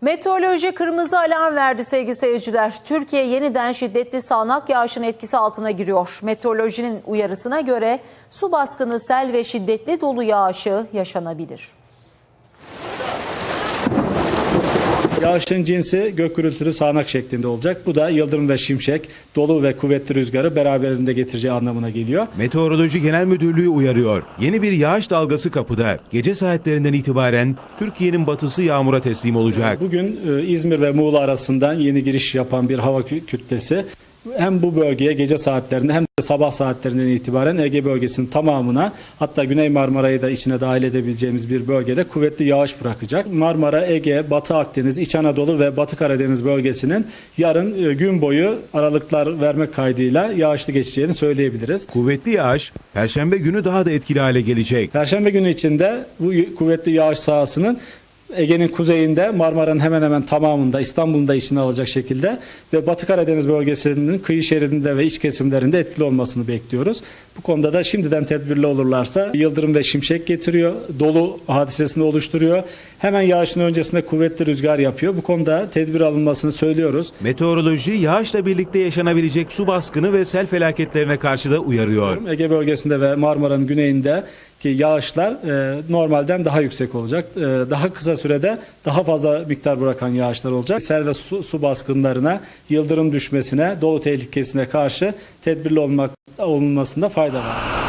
Meteoroloji kırmızı alarm verdi sevgili seyirciler. Türkiye yeniden şiddetli sağanak yağışın etkisi altına giriyor. Meteorolojinin uyarısına göre su baskını, sel ve şiddetli dolu yağışı yaşanabilir. Yağışın cinsi gök gürültülü sağanak şeklinde olacak. Bu da yıldırım ve şimşek, dolu ve kuvvetli rüzgarı beraberinde getireceği anlamına geliyor. Meteoroloji Genel Müdürlüğü uyarıyor. Yeni bir yağış dalgası kapıda. Gece saatlerinden itibaren Türkiye'nin batısı yağmura teslim olacak. Bugün e, İzmir ve Muğla arasından yeni giriş yapan bir hava kü- kütlesi hem bu bölgeye gece saatlerinde hem de sabah saatlerinden itibaren Ege bölgesinin tamamına hatta Güney Marmara'yı da içine dahil edebileceğimiz bir bölgede kuvvetli yağış bırakacak. Marmara, Ege, Batı Akdeniz, İç Anadolu ve Batı Karadeniz bölgesinin yarın e, gün boyu aralıklar vermek kaydıyla yağışlı geçeceğini söyleyebiliriz. Kuvvetli yağış Perşembe günü daha da etkili hale gelecek. Perşembe günü içinde bu kuvvetli yağış sahasının Ege'nin kuzeyinde Marmara'nın hemen hemen tamamında İstanbul'un da içine alacak şekilde ve Batı Karadeniz bölgesinin kıyı şeridinde ve iç kesimlerinde etkili olmasını bekliyoruz. Bu konuda da şimdiden tedbirli olurlarsa yıldırım ve şimşek getiriyor, dolu hadisesini oluşturuyor. Hemen yağışın öncesinde kuvvetli rüzgar yapıyor. Bu konuda tedbir alınmasını söylüyoruz. Meteoroloji yağışla birlikte yaşanabilecek su baskını ve sel felaketlerine karşı da uyarıyor. Ege bölgesinde ve Marmara'nın güneyinde ki yağışlar e, normalden daha yüksek olacak. E, daha kısa sürede daha fazla miktar bırakan yağışlar olacak. Sel ve su, su baskınlarına, yıldırım düşmesine, dolu tehlikesine karşı tedbirli olmak olunmasında fayda var.